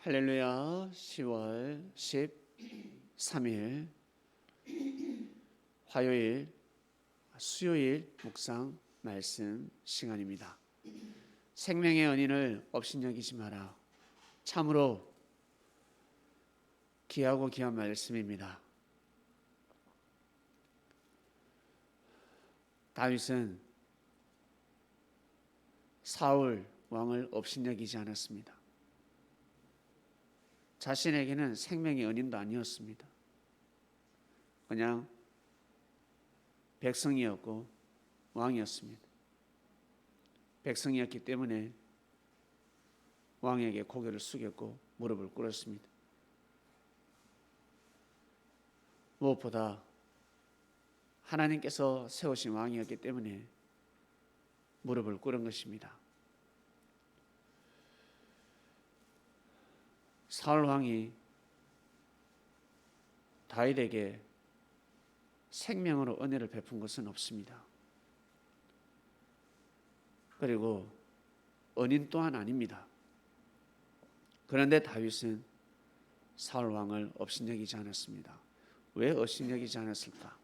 할렐루야 10월 13일 화요일 수요일 묵상 말씀 시간입니다. 생명의 은인을 업신여기지 마라. 참으로 귀하고 귀한 말씀입니다. 다윗은 사울 왕을 업신여기지 않았습니다. 자신에게는 생명의 은인도 아니었습니다. 그냥 백성이었고 왕이었습니다. 백성이었기 때문에 왕에게 고개를 숙였고 무릎을 꿇었습니다. 무엇보다 하나님께서 세우신 왕이었기 때문에 무릎을 꿇은 것입니다. 사울 왕이 다윗에게 생명으로 은혜를 베푼 것은 없습니다. 그리고 은인 또한 아닙니다. 그런데 다윗은 사울 왕을 업신여기지 않았습니다. 왜 업신여기지 않았을까?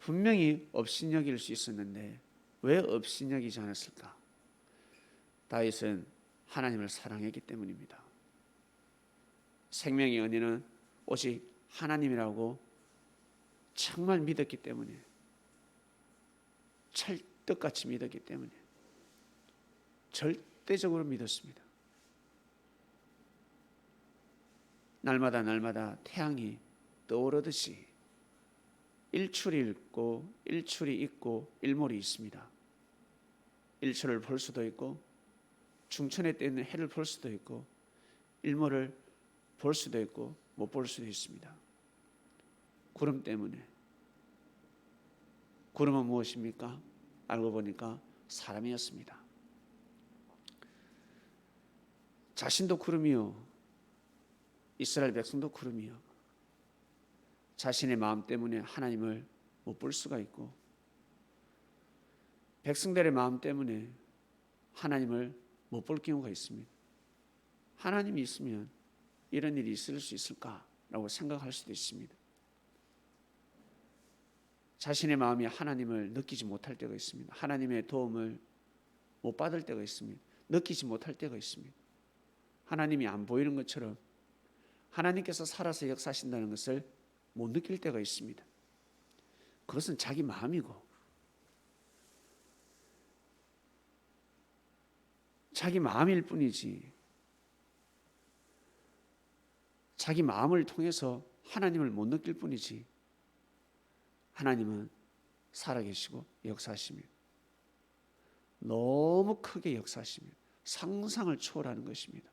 분명히 업신여길 수 있었는데 왜 업신여기지 않았을까? 다윗은 하나님을 사랑했기 때문입니다. 생명의 은혜는 오직 하나님이라고 정말 믿었기 때문에 찰떡같이 믿었기 때문에 절대적으로 믿었습니다. 날마다 날마다 태양이 떠오르듯이 일출이 있고 일출이 있고 일몰이 있습니다. 일출을 볼 수도 있고 중천에 뜨는 해를 볼 수도 있고 일몰을 볼 수도 있고 못 볼 수도 있습니다. 구름 때문에 구름은 무엇입니까? 알고 보니까 사람이었습니다. 자신도 구름이요. 이스라엘 백성도 구름이요. 자신의 마음 때문에 하나님을 못 볼 수가 있고 백성들의 마음 때문에 하나님을 못 볼 경우가 있습니다. 하나님이 있으면 이런 일이 있을 수 있을까라고 생각할 수도 있습니다. 자신의 마음이 하나님을 느끼지 못할 때가 있습니다. 하나님의 도움을 못 받을 때가 있습니다. 느끼지 못할 때가 있습니다. 하나님이 안 보이는 것처럼 하나님께서 살아서 역사하신다는 것을 못 느낄 때가 있습니다. 그것은 자기 마음이고 자기 마음일 뿐이지 자기 마음을 통해서 하나님을 못 느낄 뿐이지 하나님은 살아계시고 역사하시며 너무 크게 역사하시며 상상을 초월하는 것입니다.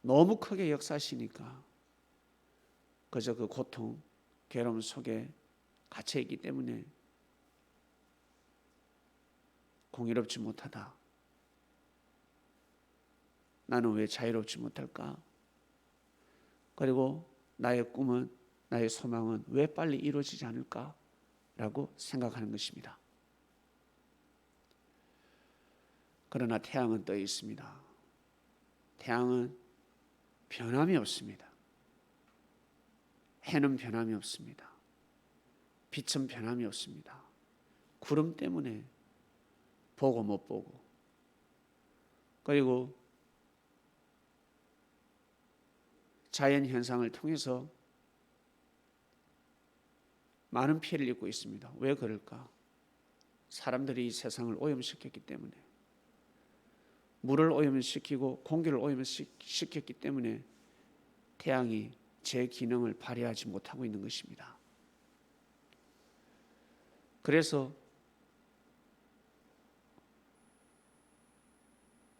너무 크게 역사하시니까 그저 그 고통, 괴로움 속에 갇혀 있기 때문에 공의롭지 못하다. 나는 왜 자유롭지 못할까? 그리고 나의 꿈은 나의 소망은 왜 빨리 이루어지지 않을까? 라고 생각하는 것입니다. 그러나 태양은 떠 있습니다. 태양은 변함이 없습니다. 해는 변함이 없습니다. 빛은 변함이 없습니다. 구름 때문에 보고 못 보고 그리고 자연 현상을 통해서 많은 피해를 입고 있습니다. 왜 그럴까? 사람들이 이 세상을 오염시켰기 때문에 물을 오염시키고 공기를 오염시켰기 때문에 태양이 제 기능을 발휘하지 못하고 있는 것입니다. 그래서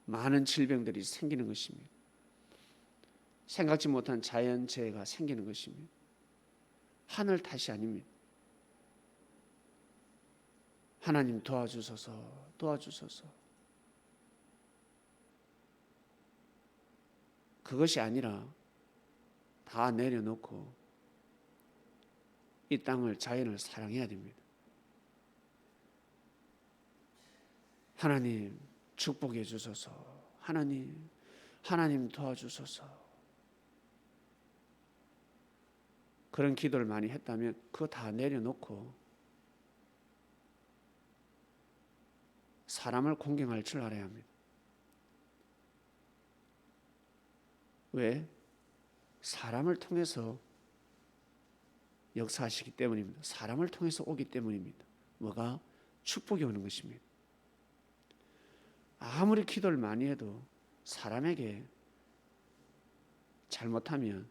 많은 질병들이 생기는 것입니다. 생각지 못한 자연재해가 생기는 것입니다. 하늘 탓이 아닙니다. 하나님 도와주소서, 도와주소서. 그것이 아니라 다 내려놓고 이 땅을 자연을 사랑해야 됩니다. 하나님 축복해 주소서. 하나님, 하나님 도와주소서. 그런 기도를 많이 했다면 그거 다 내려놓고 사람을 공경할 줄 알아야 합니다. 왜? 사람을 통해서 역사하시기 때문입니다. 사람을 통해서 오기 때문입니다. 뭐가? 축복이 오는 것입니다. 아무리 기도를 많이 해도 사람에게 잘못하면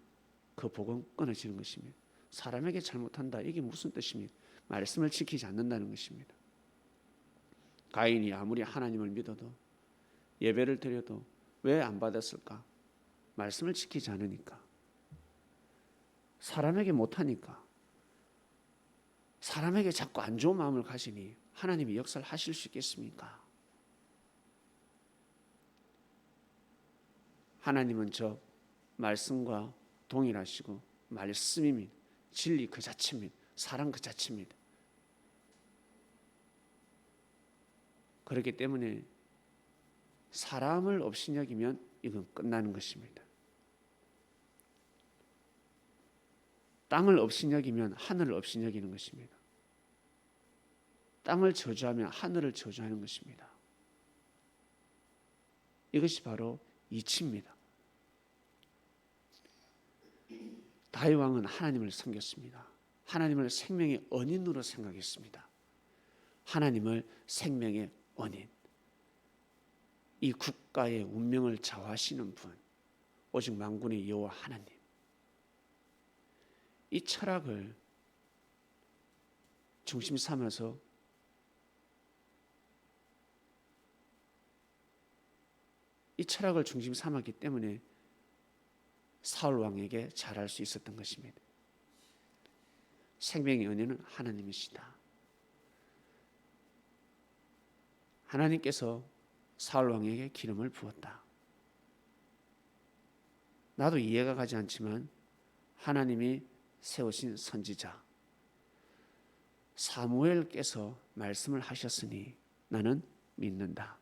그 복은 끊어지는 것입니다. 사람에게 잘못한다. 이게 무슨 뜻입니까? 말씀을 지키지 않는다는 것입니다. 가인이 아무리 하나님을 믿어도 예배를 드려도 왜 안 받았을까? 말씀을 지키지 않으니까. 사람에게 못하니까. 사람에게 자꾸 안 좋은 마음을 가지니 하나님이 역사를 하실 수 있겠습니까? 하나님은 저 말씀과 동일하시고 말씀입니다. 진리 그 자체입니다. 사랑 그 자체입니다. 그렇기 때문에 사람을 업신여기면 이건 끝나는 것입니다. 땅을 업신여기면 하늘을 업신여기는 것입니다. 땅을 저주하면 하늘을 저주하는 것입니다. 이것이 바로 이치입니다. 다윗 왕은 하나님을 섬겼습니다. 하나님을 생명의 언인으로 생각했습니다. 하나님을 생명의 언인. 이 국가의 운명을 좌우하시는 분, 오직 만군의 여호와 하나님. 이 철학을 중심 삼아서 이 철학을 중심 삼았기 때문에 사울 왕에게 잘할 수 있었던 것입니다. 생명의 은혜는 하나님이시다. 하나님께서 사울 왕에게 기름을 부었다. 나도 이해가 가지 않지만 하나님이 세우신 선지자 사무엘께서 말씀을 하셨으니 나는 믿는다.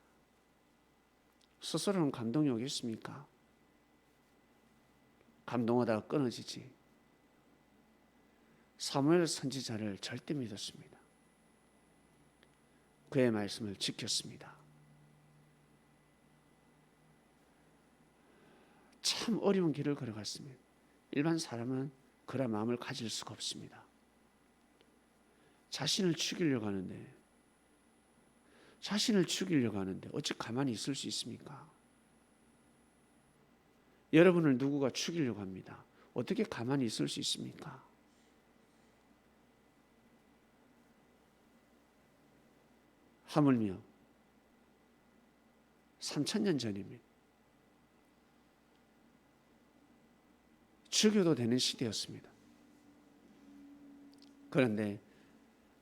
스스로는 감동이 오겠습니까? 감동하다가 끊어지지. 사무엘 선지자를 절대 믿었습니다. 그의 말씀을 지켰습니다. 참 어려운 길을 걸어갔습니다. 일반 사람은 그런 마음을 가질 수가 없습니다. 자신을 죽이려고 하는데, 자신을 죽이려고 하는데, 어찌 가만히 있을 수 있습니까? 여러분을 누구가 죽이려고 합니다. 어떻게 가만히 있을 수 있습니까? 하물며 3천년 전입니다. 죽여도 되는 시대였습니다. 그런데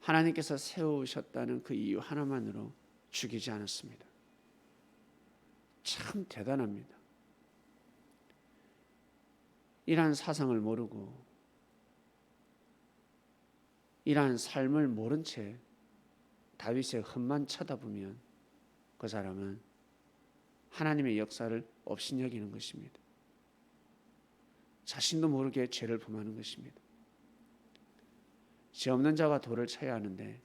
하나님께서 세우셨다는 그 이유 하나만으로 죽이지 않았습니다. 참 대단합니다. 이러한 사상을 모르고 이러한 삶을 모른 채 다윗의 흠만 쳐다보면 그 사람은 하나님의 역사를 업신여기는 것입니다. 자신도 모르게 죄를 범하는 것입니다. 죄 없는 자가 돌을 쳐야 하는데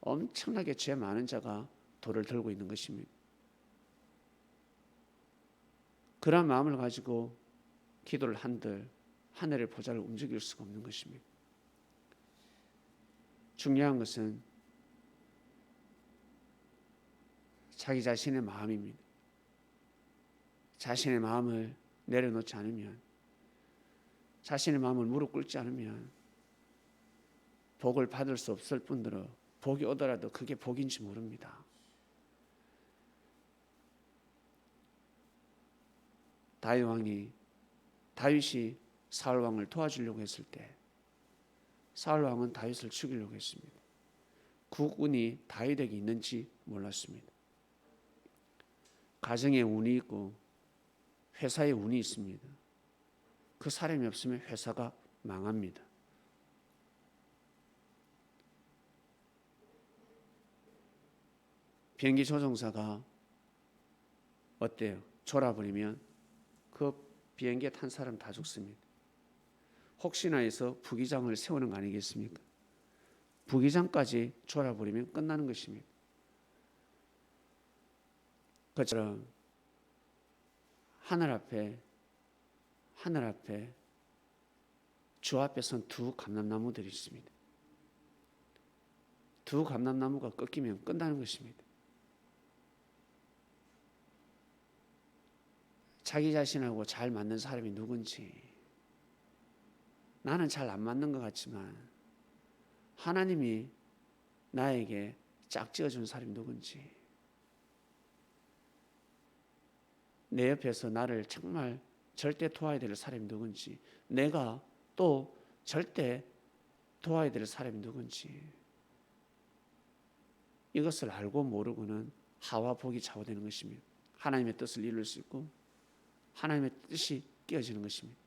엄청나게 죄 많은 자가 돌을 들고 있는 것입니다. 그런 마음을 가지고 기도를 한들 하늘의 보좌를 움직일 수가 없는 것입니다. 중요한 것은 자기 자신의 마음입니다. 자신의 마음을 내려놓지 않으면 자신의 마음을 무릎 꿇지 않으면 복을 받을 수 없을 뿐더러 복이 오더라도 그게 복인지 모릅니다. 다윗 왕이 다윗이 사울 왕을 도와주려고 했을 때 사울 왕은 다윗을 죽이려고 했습니다. 국운이 다윗에게 있는지 몰랐습니다. 가정에 운이 있고 회사에 운이 있습니다. 그 사람이 없으면 회사가 망합니다. 비행기 조종사가 어때요? 졸아버리면 그 비행기에 탄 사람 다 죽습니다. 혹시나 해서 부기장을 세우는 거 아니겠습니까? 부기장까지 졸아버리면 끝나는 것입니다. 그처럼 하늘 앞에 하늘 앞에 주 앞에 선 두 감람나무들이 있습니다. 두 감람나무가 꺾이면 끝나는 것입니다. 자기 자신하고 잘 맞는 사람이 누군지. 나는 잘 안 맞는 것 같지만 하나님이 나에게 짝지어 준 사람이 누군지. 내 옆에서 나를 정말 절대 도와야 될 사람이 누군지. 내가 또 절대 도와야 될 사람이 누군지. 이것을 알고 모르고는 하와 복이 좌우되는 것입니다. 하나님의 뜻을 이룰 수 있고 하나님의 뜻이 깨어지는 것입니다.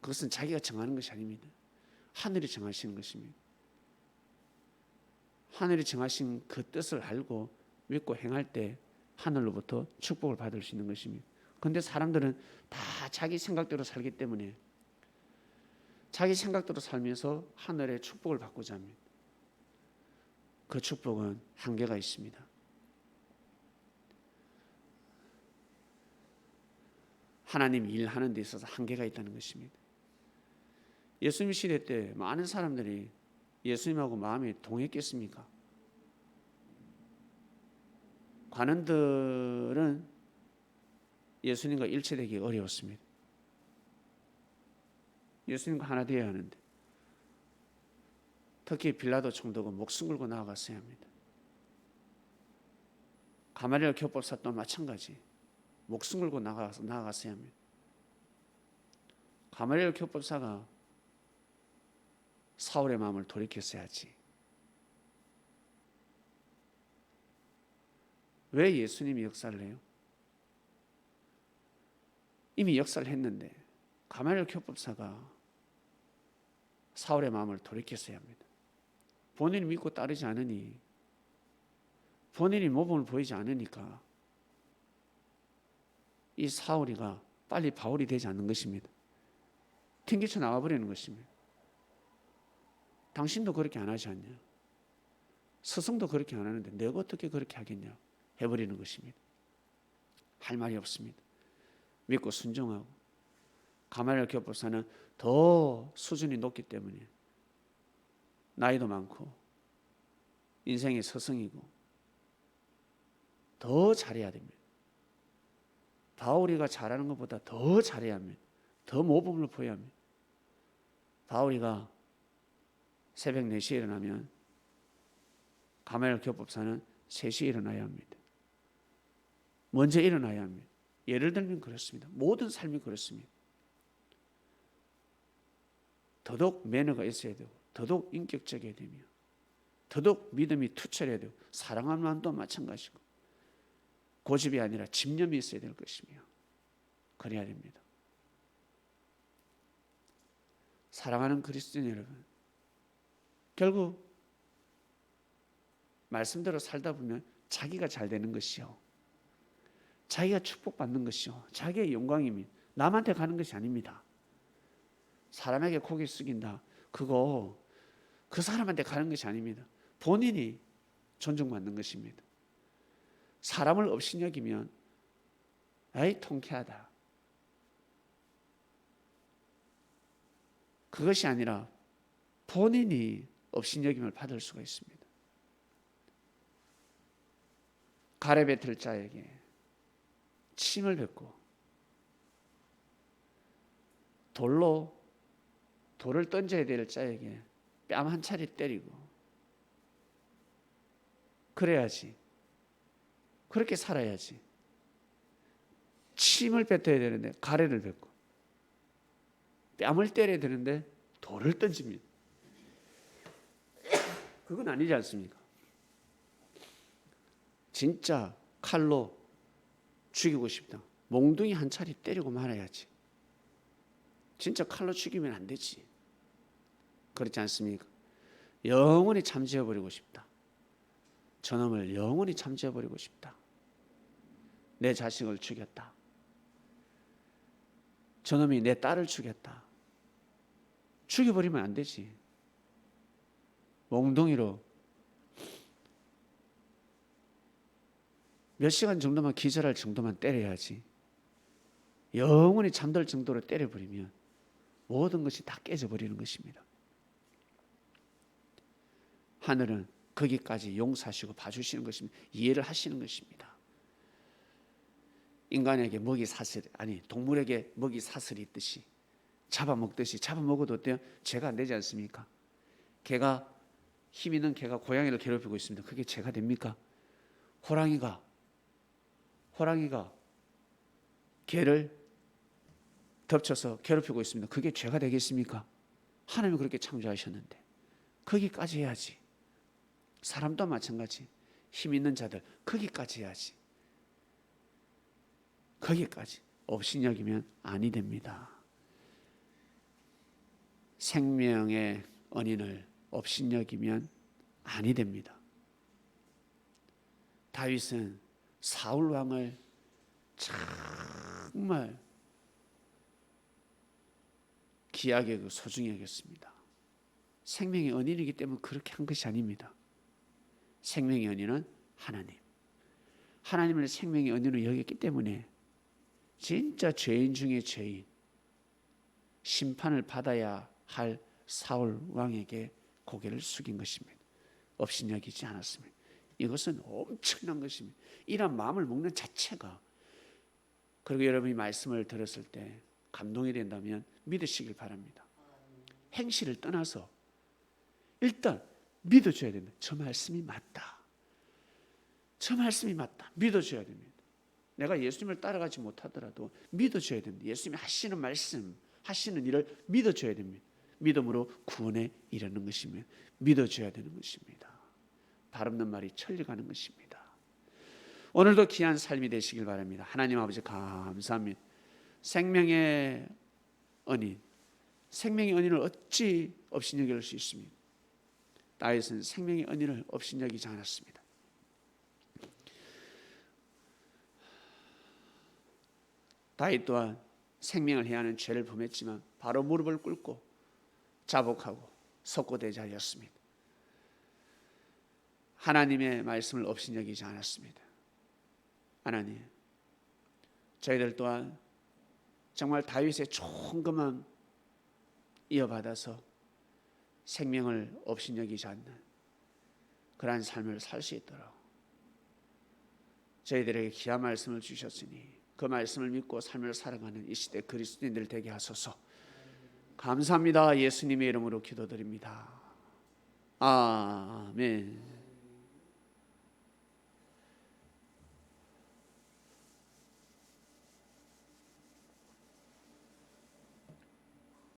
그것은 자기가 정하는 것이 아닙니다. 하늘이 정하시는 것입니다. 하늘이 정하신 그 뜻을 알고 믿고 행할 때 하늘로부터 축복을 받을 수 있는 것입니다. 근데 사람들은 다 자기 생각대로 살기 때문에 자기 생각대로 살면서 하늘의 축복을 받고자 합니다. 그 축복은 한계가 있습니다. 하나님 일하는 데 있어서 한계가 있다는 것입니다. 예수님 시대 때 많은 사람들이 예수님하고 마음이 동했겠습니까? 관원들은 예수님과 일체되기 어려웠습니다. 예수님과 하나 되어야 하는데 특히 빌라도 총독은 목숨 걸고 나아갔어야 합니다. 가마리엘 교법사도 마찬가지 목숨 걸고 나가서 나아갔어야 합니다. 가마리엘 교법사가 사울의 마음을 돌이켰어야지. 왜 예수님이 역사를 해요? 이미 역사를 했는데 가마리엘 교법사가 사울의 마음을 돌이켰어야 합니다. 본인이 믿고 따르지 않으니 본인이 모범을 보이지 않으니까 이 사울이가 빨리 바울이 되지 않는 것입니다. 튕기쳐 나와버리는 것입니다. 당신도 그렇게 안 하지 않냐? 스승도 그렇게 안 하는데 내가 어떻게 그렇게 하겠냐? 해버리는 것입니다. 할 말이 없습니다. 믿고 순종하고 가마리엘 교법사는 더 수준이 높기 때문에 나이도 많고 인생의 스승이고 더 잘해야 됩니다. 바울이가 잘하는 것보다 더 잘해야 합니다. 더 모범을 보여야 합니다. 바울이가 새벽 4시에 일어나면 가마엘 교법사는 3시에 일어나야 합니다. 먼저 일어나야 합니다. 예를 들면 그렇습니다. 모든 삶이 그렇습니다. 더더욱 매너가 있어야 되고 더더욱 인격적이어야 되며 더더욱 믿음이 투철해야 되고 사랑하는 마음도 마찬가지고 고집이 아니라 집념이 있어야 될 것이며 그래야 됩니다. 사랑하는 그리스도인 여러분 결국 말씀대로 살다 보면 자기가 잘 되는 것이요. 자기가 축복받는 것이요. 자기의 영광이니 남한테 가는 것이 아닙니다. 사람에게 고개 숙인다. 그거 그 사람한테 가는 것이 아닙니다. 본인이 존중받는 것입니다. 사람을 업신여기면 아이 통쾌하다. 그것이 아니라 본인이 업신여김을 받을 수가 있습니다. 가렙의 들자에게 침을 뱉고 돌로 돌을 던져야 될 자에게 뺨 한 차례 때리고 그래야지 그렇게 살아야지 침을 뱉어야 되는데 가래를 뱉고 뺨을 때려야 되는데 돌을 던집니다. 그건 아니지 않습니까? 진짜 칼로 죽이고 싶다. 몽둥이 한 차례 때리고 말아야지. 진짜 칼로 죽이면 안 되지. 그렇지 않습니까? 영원히 참지해버리고 싶다. 저놈을 영원히 참지해버리고 싶다. 내 자식을 죽였다. 저놈이 내 딸을 죽였다. 죽여버리면 안 되지. 몽둥이로 몇 시간 정도만 기절할 정도만 때려야지. 영원히 잠들 정도로 때려버리면 모든 것이 다 깨져버리는 것입니다. 하늘은 거기까지 용서하시고 봐주시는 것입니다. 이해를 하시는 것입니다. 인간에게 먹이 사슬 아니 동물에게 먹이 사슬이 있듯이 잡아먹듯이 잡아먹어도 어때요? 죄가 안 되지 않습니까? 개가 힘 있는 개가 고양이를 괴롭히고 있습니다. 그게 죄가 됩니까? 호랑이가 호랑이가 개를 덮쳐서 괴롭히고 있습니다. 그게 죄가 되겠습니까? 하나님이 그렇게 창조하셨는데 거기까지 해야지. 사람도 마찬가지. 힘 있는 자들 거기까지 해야지. 거기까지 업신여기면 아니 됩니다. 생명의 언인을 업신여기면 아니 됩니다. 다윗은 사울 왕을 정말 귀하게 그 소중히 여겼습니다. 생명의 언인이기 때문에 그렇게 한 것이 아닙니다. 생명의 언인은 하나님. 하나님을 생명의 언인으로 여겼기 때문에 진짜 죄인 중에 죄인 심판을 받아야 할 사울 왕에게 고개를 숙인 것입니다. 업신여기지 않았습니다. 이것은 엄청난 것입니다. 이런 마음을 먹는 자체가 그리고 여러분이 말씀을 들었을 때 감동이 된다면 믿으시길 바랍니다. 행실을 떠나서 일단 믿어줘야 됩니다. 저 말씀이 맞다. 저 말씀이 맞다. 믿어줘야 됩니다. 내가 예수님을 따라가지 못하더라도 믿어줘야 됩니다. 예수님이 하시는 말씀, 하시는 일을 믿어줘야 됩니다. 믿음으로 구원에 이르는 것이며 믿어줘야 되는 것입니다. 발 없는 말이 천리가는 것입니다. 오늘도 귀한 삶이 되시길 바랍니다. 하나님 아버지 감사합니다. 생명의 언인, 생명의 언인을 어찌 업신여길 수 있습니까? 다윗은 생명의 언인을 업신여기지 않았습니다. 다윗 또한 생명을 해하는 죄를 범했지만 바로 무릎을 꿇고 자복하고 석고대자였습니다. 하나님의 말씀을 업신여기지 않았습니다. 하나님, 저희들 또한 정말 다윗의 것만 이어받아서 생명을 업신여기지 않는 그러한 삶을 살 수 있도록 저희들에게 귀한 말씀을 주셨으니 그 말씀을 믿고 삶을 살아가는 이 시대 그리스도인들 되게 하소서. 감사합니다. 예수님의 이름으로 기도드립니다. 아멘.